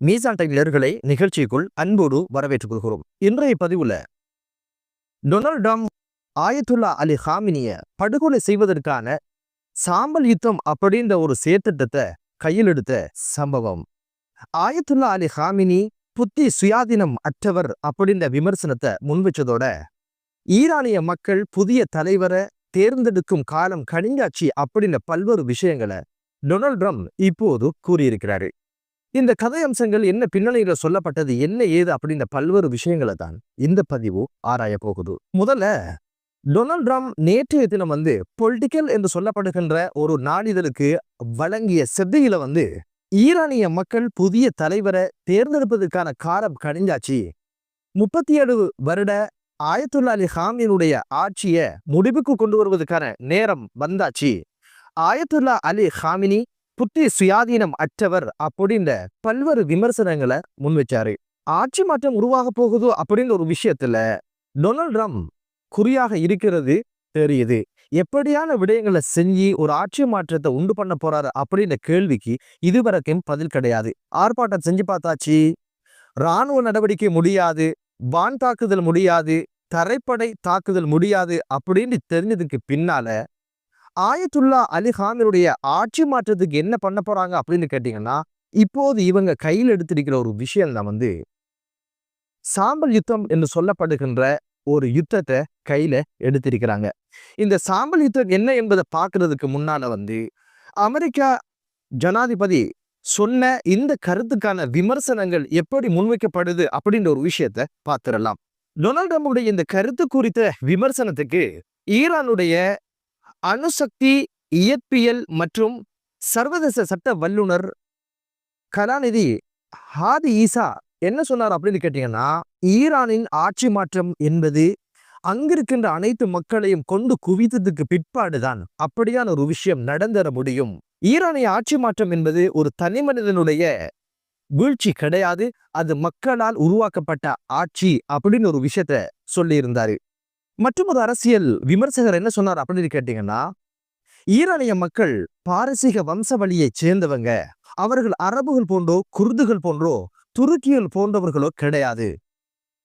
மீசான் டைலர்களை நிகழ்ச்சிக்குள் அன்போடு வரவேற்றுக் கொள்கிறோம். இன்றைய பதிவுல டொனால்ட் ட்ரம்ப் ஆயத்துல்லா அலி ஹாமினிய படுகொலை செய்வதற்கான சாம்பல் யுத்தம் அப்படின்ற ஒரு செயற்திட்டத்தை கையில் எடுத்த சம்பவம். ஆயத்துல்லா அலி ஹாமினி புத்தி சுயாதீனம் அற்றவர் அப்படின்ற விமர்சனத்தை முன்வச்சதோட ஈரானிய மக்கள் புதிய தலைவரை தேர்ந்தெடுக்கும் காலம் கணிங்காட்சி அப்படின்ற பல்வேறு விஷயங்களை டொனால்ட் ட்ரம்ப் இப்போது கூறியிருக்கிறாரு. இந்த கதை அம்சங்கள் என்ன பின்னணியில சொல்லப்பட்டது என்ன ஏது அப்படின்ற பல்வேறு விஷயங்களை தான் இந்த பதிவு ஆராய போகுது. முதல்ல டொனால்ட் ட்ரம்ப் நேற்றைய தினம் வந்து பொலிட்டிக்கல் என்று சொல்லப்படுகின்ற ஒரு நாளிதழுக்கு வழங்கிய செவ்வியில வந்து ஈரானிய மக்கள் புதிய தலைவரை தேர்ந்தெடுப்பதற்கான காரம் கணிஞ்சாச்சு. முப்பத்தி ஏழு வருட ஆயத்துல்லா அலி ஹாமியினுடைய ஆட்சியை முடிவுக்கு கொண்டு வருவதற்கான நேரம் வந்தாச்சு. ஆயத்துல்லா அலி ஹாமினி புத்தி சுயாதீனம் அற்றவர் அப்படின்ற பல்வேறு விமர்சனங்களை முன்வச்சாரு. ஆட்சி மாற்றம் உருவாக போகுது அப்படின்ற ஒரு விஷயத்துல டொனால்ட் ட்ரம்ப் குறியாக இருக்கிறது தெரியுது. எப்படியான விடயங்களை செஞ்சு ஒரு ஆட்சி மாற்றத்தை உண்டு பண்ண போறாரு அப்படின்ற கேள்விக்கு இதுவரைக்கும் பதில் கிடையாது. ஆர்ப்பாட்டம் செஞ்சு பார்த்தாச்சு. இராணுவ நடவடிக்கை முடியாது. வான் தாக்குதல் முடியாது. தரைப்படை தாக்குதல் முடியாது அப்படின்னு தெரிஞ்சதுக்கு பின்னால ஆயத்துல்லா அலி ஹாமினுடைய ஆட்சி மாற்றத்துக்கு என்ன பண்ண போறாங்க அப்படின்னு கேட்டீங்கன்னா இப்போது இவங்க கையில் எடுத்திருக்கிற ஒரு விஷயம் தான் வந்து சாம்பல் யுத்தம் என்று சொல்லப்படுகின்ற ஒரு யுத்தத்தை கையில எடுத்திருக்கிறாங்க. இந்த சாம்பல் யுத்தம் என்ன என்பதை பார்க்கறதுக்கு முன்னால வந்து அமெரிக்கா ஜனாதிபதி சொன்ன இந்த கருத்துக்கான விமர்சனங்கள் எப்படி முன்வைக்கப்படுது அப்படின்ற ஒரு விஷயத்த பார்த்துடலாம். டொனால்ட் ட்ரம்புடைய இந்த கருத்து குறித்த விமர்சனத்துக்கு ஈரானுடைய அணுசக்தி இயற்பியல் மற்றும் சர்வதேச சட்ட வல்லுனர் கலாநிதி ஹாதி ஈசா என்ன சொன்னார் அப்படின்னு கேட்டீங்கன்னா ஈரானின் ஆட்சி மாற்றம் என்பது அங்கிருக்கின்ற அனைத்து மக்களையும் கொண்டு குவித்ததுக்கு பிற்பாடுதான் அப்படியான ஒரு விஷயம் நடந்தர முடியும். ஈரானிய ஆட்சி மாற்றம் என்பது ஒரு தனி மனிதனுடைய வீழ்ச்சி கிடையாது அது மக்களால் உருவாக்கப்பட்ட ஆட்சி அப்படின்னு ஒரு விஷயத்த சொல்லியிருந்தாரு. மற்றும் ஒரு அரசியல் விமர்சகர் என்ன சொன்னார் அப்படின்னு கேட்டீங்கன்னா ஈரானிய மக்கள் பாரசீக வம்சவழியைச் சேர்ந்தவங்க. அவர்கள் அரபுகள் போன்றோ குர்துகள் போன்றோ துருக்கியல் போன்றவர்களோ கிடையாது.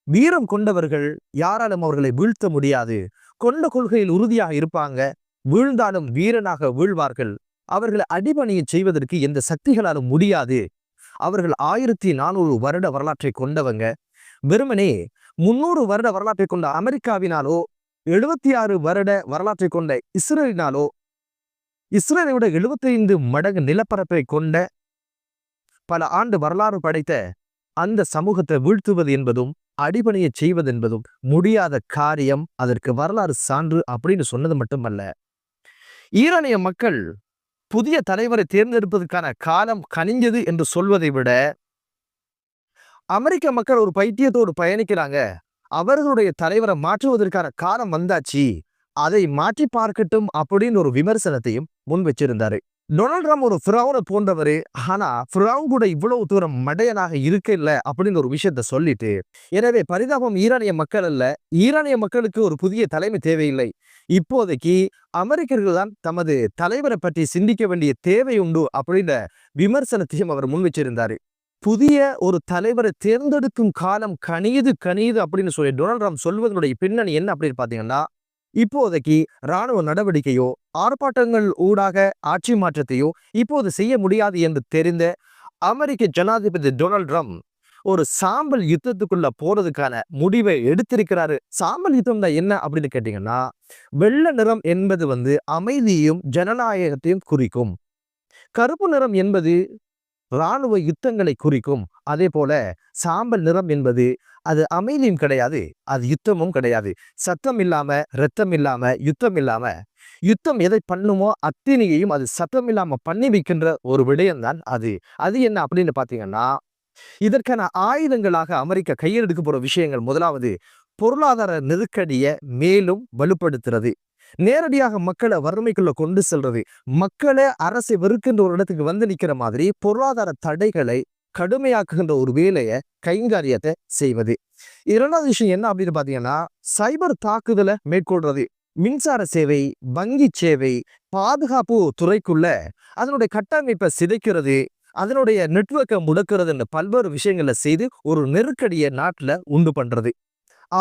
வீரம் கொண்டவர்கள் யாராலும் அவர்களை வீழ்த்த முடியாது. கொண்ட கொள்கையில் உறுதியாக இருப்பாங்க. வீழ்ந்தாலும் வீரனாக வீழ்வார்கள். அவர்களை அடிபணியை செய்வதற்கு எந்த சக்திகளாலும் முடியாது. அவர்கள் ஆயிரத்தி நானூறு வருட வரலாற்றை கொண்டவங்க. வெறுமனே முன்னூறு வருட வரலாற்றை கொண்ட அமெரிக்காவினாலோ எழுபத்தி ஆறு வருட வரலாற்றை கொண்ட இஸ்ரேலினாலோ இஸ்ரேலை விட எழுபத்தைந்து மடங்கு நிலப்பரப்பை கொண்ட பல ஆண்டு வரலாறு படைத்த அந்த சமூகத்தை வீழ்த்துவது என்பதும் அடிபணிய செய்வது என்பதும் முடியாத காரியம் அதற்கு வரலாறு சான்று அப்படின்னு சொன்னது மட்டுமல்ல. ஈரானிய மக்கள் புதிய தலைவரை தேர்ந்தெடுப்பதற்கான காலம் கனிஞ்சது என்று சொல்வதை விட அமெரிக்க மக்கள் ஒரு பைத்தியத்தோடு பயணிக்கிறாங்க. அவர்களுடைய தலைவரை மாற்றுவதற்கான காலம் வந்தாச்சு. அதை மாற்றி பார்க்கட்டும் அப்படின்னு ஒரு விமர்சனத்தையும் முன் வச்சிருந்தாரு. டொனால்ட் ட்ரம்ப் ஒரு ஃபிரௌனை போன்றவர். ஆனா ஃபிரௌன் கூட இவ்வளவு தூரம் மடையனாக இருக்க இல்லை அப்படின்னு ஒரு விஷயத்த சொல்லிட்டு எனவே பரிதாபம் ஈரானிய மக்கள் அல்ல. ஈரானிய மக்களுக்கு ஒரு புதிய தலைமை தேவையில்லை. இப்போதைக்கு அமெரிக்கர்கள் தான் தமது தலைவரை பற்றி சிந்திக்க வேண்டிய தேவை உண்டு அப்படின்ற விமர்சனத்தையும் அவர் முன் வச்சிருந்தாரு. புதிய ஒரு தலைவரை தேர்ந்தெடுக்கும் காலம் கனியுது கனியுது அப்படின்னு சொல்லி டொனால்ட் ட்ரம்ப் சொல்வதனுடைய பின்னணி என்ன அப்படின்னு பார்த்தீங்கன்னா இப்போதைக்கு இராணுவ நடவடிக்கையோ ஆர்ப்பாட்டங்கள் ஊடாக ஆட்சி மாற்றத்தையோ இப்போது செய்ய முடியாது என்று தெரிந்த அமெரிக்க ஜனாதிபதி டொனால்ட் ட்ரம்ப் ஒரு சாம்பல் யுத்தத்துக்குள்ள போறதுக்கான முடிவை எடுத்திருக்கிறாரு. சாம்பல் யுத்தம் தான் என்ன அப்படின்னு கேட்டீங்கன்னா வெள்ளை நிறம் என்பது வந்து அமைதியையும் ஜனநாயகத்தையும் குறிக்கும். கருப்பு நிறம் என்பது இராணுவ யுத்தங்களை குறிக்கும். அதே போல சாம்பல் நிறம் என்பது அது அமைதியும் கிடையாது அது யுத்தமும் கிடையாது. சத்தம் இல்லாம ரத்தம் இல்லாம யுத்தம் இல்லாம. யுத்தம் எதை பண்ணுமோ அத்தினியையும் அது சத்தம் இல்லாம பண்ணி வைக்கின்ற ஒரு விடயம்தான் அது. அது என்ன அப்படின்னு பாத்தீங்கன்னா இதற்கான ஆயுதங்களாக அமெரிக்கா கையெழுக்க போற விஷயங்கள் முதலாவது பொருளாதார நெருக்கடியை மேலும் வலுப்படுத்துறது. நேரடியாக மக்களை வறுமைக்குள்ள கொண்டு செல்றது. மக்களை அரசை வெறுக்கின்ற ஒரு இடத்துக்கு வந்து நிக்கிற மாதிரி பொருளாதார தடைகளை கடுமையாக்குகின்ற ஒரு வேலையை கைங்காரியத்தை செய்வது. இரண்டாவது விஷயம் என்ன அப்படின்னு பாத்தீங்கன்னா சைபர் தாக்குதலை மேற்கொள்றது மின்சார சேவை வங்கி சேவை பாதுகாப்பு துறைக்குள்ள அதனுடைய கட்டமைப்பை சிதைக்கிறது அதனுடைய நெட்ஒர்க்கை முடக்கிறதுன்னு பல்வேறு விஷயங்களை செய்து ஒரு நெருக்கடியை நாட்டுல உண்டு பண்றது.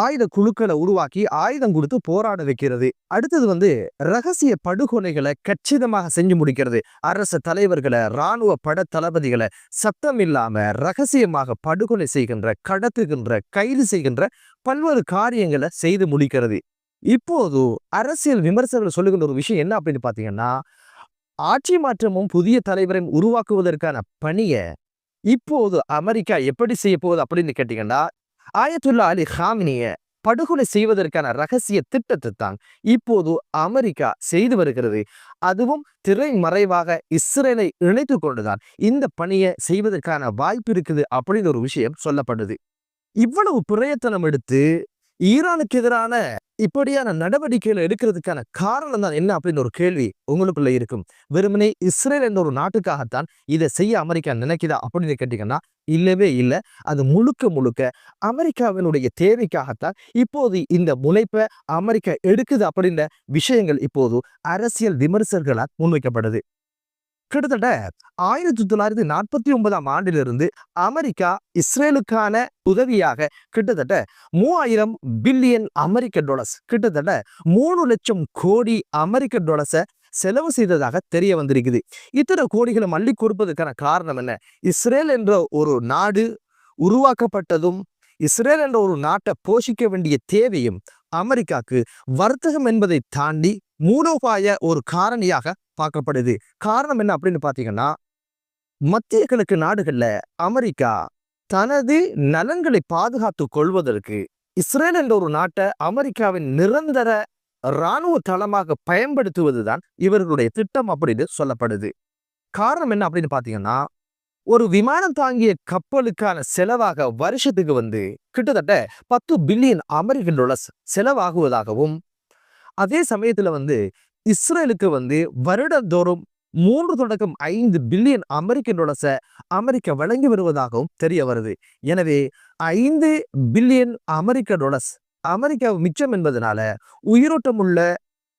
ஆயுத குழுக்களை உருவாக்கி ஆயுதம் கொடுத்து போராட வைக்கிறது. அடுத்தது வந்து ரகசிய படுகொலைகளை கச்சிதமாக செஞ்சு முடிக்கிறது. அரச தலைவர்களை இராணுவ பட தளபதிகளை சத்தம் இல்லாம ரகசியமாக படுகொலை செய்கின்ற கடத்துகின்ற கைது செய்கின்ற பல்வேறு காரியங்களை செய்து முடிக்கிறது. இப்போது அரசியல் விமர்சகர்கள் சொல்லுகின்ற ஒரு விஷயம் என்ன அப்படின்னு பார்த்தீங்கன்னா ஆட்சி மாற்றமும் புதிய தலைவரையும் உருவாக்குவதற்கான பணியை இப்போது அமெரிக்கா எப்படி செய்ய போகுது அப்படின்னு கேட்டீங்கன்னா ஆயத்துல்லா அலி ஹாமினிய படுகொலை செய்வதற்கான ரகசிய திட்டத்தை தான் இப்போது அமெரிக்கா செய்து வருகிறது. அதுவும் திரைமறைவாக இஸ்ரேலை இணைத்து கொண்டுதான் இந்த பணியை செய்வதற்கான வாய்ப்பு இருக்குது அப்படின்னு ஒரு விஷயம் சொல்லப்படுது. இவ்வளவு பிரயத்தனம் எடுத்து ஈரானுக்கு எதிரான இப்படியான நடவடிக்கைகள் எடுக்கிறதுக்கான காரணம் தான் என்ன அப்படின்னு ஒரு கேள்வி உங்களுக்குள்ள இருக்கும். வெறுமனே இஸ்ரேல் என்ற ஒரு நாட்டுக்காகத்தான் இதை செய்ய அமெரிக்கா நினைக்குதா அப்படின்னு கேட்டீங்கன்னா இல்லவே இல்லை. அது முழுக்க முழுக்க அமெரிக்காவினுடைய தேவைக்காகத்தான் இப்போது இந்த முனைப்பை அமெரிக்கா எடுக்குது அப்படின்ற விஷயங்கள் இப்போது அரசியல் விமர்சகர்களால் முன்வைக்கப்படுது கிட்டத்தட்ட ஆயிரத்தி தொள்ளாயிரத்தி நாற்பத்தி ஒன்பதாம் ஆண்டிலிருந்து அமெரிக்கா இஸ்ரேலுக்கான உதவியாக கிட்டத்தட்ட மூவாயிரம் பில்லியன் அமெரிக்க டாலர்ஸ் கிட்டத்தட்ட மூணு லட்சம் கோடி அமெரிக்க டாலர்ஸை செலவு செய்ததாக தெரிய வந்திருக்குது. இத்தனை கோடிகளை மல்லி கொடுப்பதற்கான காரணம் என்ன? இஸ்ரேல் என்ற ஒரு நாடு உருவாக்கப்பட்டதும் இஸ்ரேல் என்ற ஒரு நாட்டை போஷிக்க வேண்டிய தேவையும் அமெரிக்காக்கு வர்த்தகம் என்பதை தாண்டி மூலோபாய ஒரு காரணியாக பார்க்கப்படுது. காரணம் என்ன அப்படின்னு பாத்தீங்கன்னா மத்திய கிழக்கு நாடுகள்ல அமெரிக்கா தனது நலன்களை பாதுகாத்து கொள்வதற்கு இஸ்ரேல் என்ற ஒரு நாட்டை அமெரிக்காவின் நிரந்தர இராணுவ தளமாக பயன்படுத்துவதுதான் இவர்களுடைய திட்டம் அப்படின்னு சொல்லப்படுது. காரணம் என்ன அப்படின்னு பாத்தீங்கன்னா ஒரு விமானம் தாங்கிய கப்பலுக்கான செலவாக வருஷத்துக்கு வந்து கிட்டத்தட்ட பத்து பில்லியன் அமெரிக்கன் டாலர்ஸ் செலவாகுவதாகவும் அதே சமயத்தில் வந்து இஸ்ரேலுக்கு வந்து வருடந்தோறும் மூன்று தொடக்கம் ஐந்து பில்லியன் அமெரிக்கன் டாலர்ஸை அமெரிக்கா வழங்கி வருவதாகவும் தெரிய வருது. எனவே ஐந்து பில்லியன் அமெரிக்க டாலர்ஸ் அமெரிக்கா மிச்சம் என்பதனால உயிரோட்டமுள்ள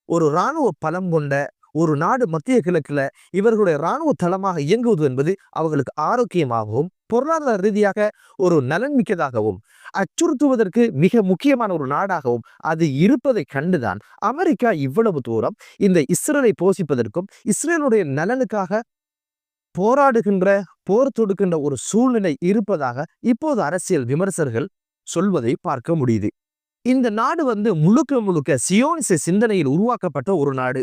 ஒரு இராணுவ பலம் கொண்ட ஒரு நாடு மத்திய கிழக்குல இவர்களுடைய இராணுவ தளமாக இயங்குவது என்பது அவர்களுக்கு ஆரோக்கியமாகவும் பொருளாதார ரீதியாக ஒரு நலன் மிக்கதாகவும் அச்சுறுத்துவதற்கு மிக முக்கியமான ஒரு நாடாகவும் அது இருப்பதை கண்டுதான் அமெரிக்கா இவ்வளவு தூரம் இந்த இஸ்ரேலை போஷிப்பதற்கும் இஸ்ரேலுடைய நலனுக்காக போராடுகின்ற போர் தொடுக்கின்ற ஒரு சூழ்நிலை இருப்பதாக இப்போது அரசியல் விமர்சகர்கள் சொல்வதை பார்க்க முடியுது. இந்த நாடு வந்து முழுக்க முழுக்க சியோனிச சிந்தனையில் உருவாக்கப்பட்ட ஒரு நாடு.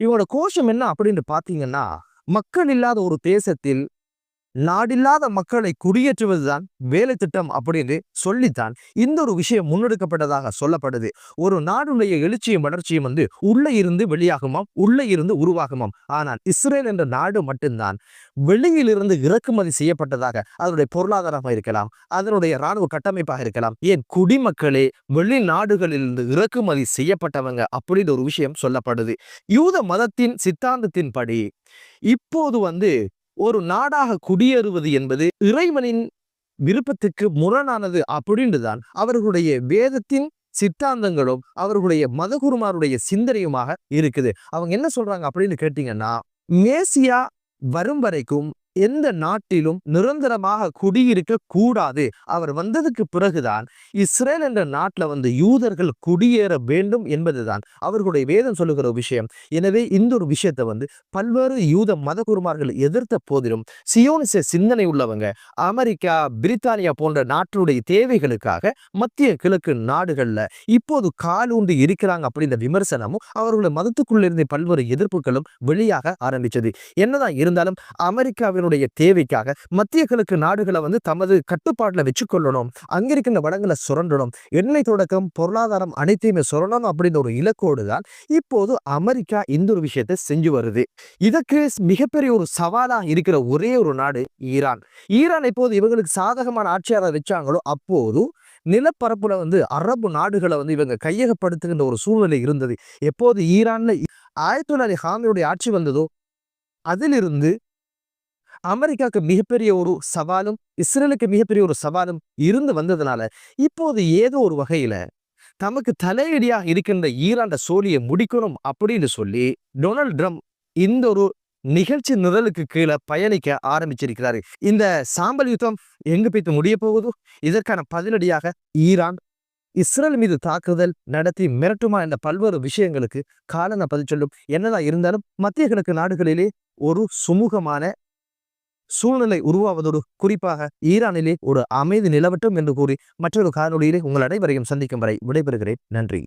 இவங்களோட கோஷம் என்ன அப்படின்னு பார்த்தீங்கன்னா மக்கள் இல்லாத ஒரு தேசத்தில் நாடில்லாத மக்களை குடியேற்றுவதுதான் வேலை திட்டம் அப்படின்னு சொல்லித்தான். இந்த ஒரு விஷயம் முன்னெடுக்கப்பட்டதாக சொல்லப்படுது. ஒரு நாடுடைய எழுச்சியும் வளர்ச்சியும் வந்து உள்ளே இருந்து வெளியாகுமாம் உள்ளே இருந்து உருவாகுமாம். ஆனால் இஸ்ரேல் என்ற நாடு மட்டும்தான் வெளியிலிருந்து இறக்குமதி செய்யப்பட்டதாக அதனுடைய பொருளாதாரமாக இருக்கலாம் அதனுடைய இராணுவ கட்டமைப்பாக இருக்கலாம். ஏன் குடிமக்களே வெளிநாடுகளிலிருந்து இறக்குமதி செய்யப்பட்டவங்க அப்படின்னு ஒரு விஷயம் சொல்லப்படுது. யூத மதத்தின் சித்தாந்தத்தின்படி இப்போது வந்து ஒரு நாடாக குடியேறுவது என்பது இறைவனின் விருப்பத்துக்கு முரணானது அப்படின்னு தான் அவர்களுடைய வேதத்தின் சித்தாந்தங்களும் அவர்களுடைய மதகுருமாருடைய சிந்தனையுமாக இருக்குது. அவங்க என்ன சொல்றாங்க அப்படின்னு கேட்டீங்கன்னா மேசியா வரும் வரைக்கும் எந்த நாட்டிலும் நிரந்தரமாக குடியிருக்க கூடாது. அவர் வந்ததுக்கு பிறகுதான் இஸ்ரேல் என்ற நாட்டில் வந்து யூதர்கள் குடியேற வேண்டும் என்பதுதான். அவர்களுடைய வேதம் சொல்லுகிற விஷயம். எனவே இந்த ஒரு விஷயத்தை வந்து பல்வேறு யூத மதகுருமார்கள் எதிர்த்த போதிலும் சியோனிச சிந்தனை உள்ளவங்க அமெரிக்கா பிரித்தானியா போன்ற நாட்டினுடைய தேவைகளுக்காக மத்திய கிழக்கு நாடுகள்ல இப்போது காலூன்றி இருக்கிறாங்க அப்படின்ற விமர்சனமும் அவர்களுடைய மதத்துக்குள்ளிருந்த பல்வேறு எதிர்ப்புகளும் வெளியாக ஆரம்பிச்சது. என்னதான் இருந்தாலும் அமெரிக்காவின் தன்னுடைய தேவைக்காக மத்திய கிழக்கு நாடுகளை வந்து தமது கட்டுப்பாட்டில் வச்சுக்கொள்ளணும். அங்க இருக்கின்ற சுரண்டணும். எண்ணெய் தொடக்கம் பொருளாதாரம் அனைத்தையுமே சுரண்டணும் அப்படின்ற ஒரு இலக்கோடு தான் இப்போது அமெரிக்கா இந்த ஒரு விஷயத்தை செஞ்சு வருது. இதற்கு மிகப்பெரிய ஒரு சவாலாக இருக்கிற ஒரே ஒரு நாடு ஈரான். ஈரான் இப்போது இவங்களுக்கு சாதகமான ஆட்சியாளர் வச்சாங்களோ அப்போது நிலப்பரப்புல வந்து அரபு நாடுகளை வந்து இவங்க கையகப்படுத்துகின்ற ஒரு சூழ்நிலை இருந்தது. எப்போது ஈரான்ல ஆயிரத்தி தொள்ளாயிரத்தி ஹாமியுடைய ஆட்சி வந்ததோ அதிலிருந்து அமெரிக்காவுக்கு மிகப்பெரிய ஒரு சவாலும் இஸ்ரேலுக்கு மிகப்பெரிய ஒரு சவாலும் இருந்து வந்ததுனால இப்போது ஏதோ ஒரு வகையில தமக்கு தலையடியாக இருக்கின்ற ஈரான் சோழியை முடிக்கணும் அப்படின்னு சொல்லி டொனால்ட் ட்ரம்ப் இந்த ஒரு நிகழ்ச்சி நிரலுக்கு கீழே பயணிக்க ஆரம்பிச்சிருக்கிறாரு. இந்த சாம்பல் யுத்தம் எங்கு போய்த்து முடிய போகுதோ? இதற்கான பதிலடியாக ஈரான் இஸ்ரேல் மீது தாக்குதல் நடத்தி மிரட்டுமா என்ற பல்வேறு விஷயங்களுக்கு காலன பதில் சொல்லும். என்னதான் இருந்தாலும் மத்திய கிழக்கு நாடுகளிலே ஒரு சுமூகமான சூழ்நிலை உருவாவதோடு குறிப்பாக ஈரானிலே ஒரு அமைதி நிலவட்டும் என்று கூறி மற்றொரு காரணியிலே உங்கள் அனைவரையும் சந்திக்கும் வரை விடைபெறுகிறேன். நன்றி.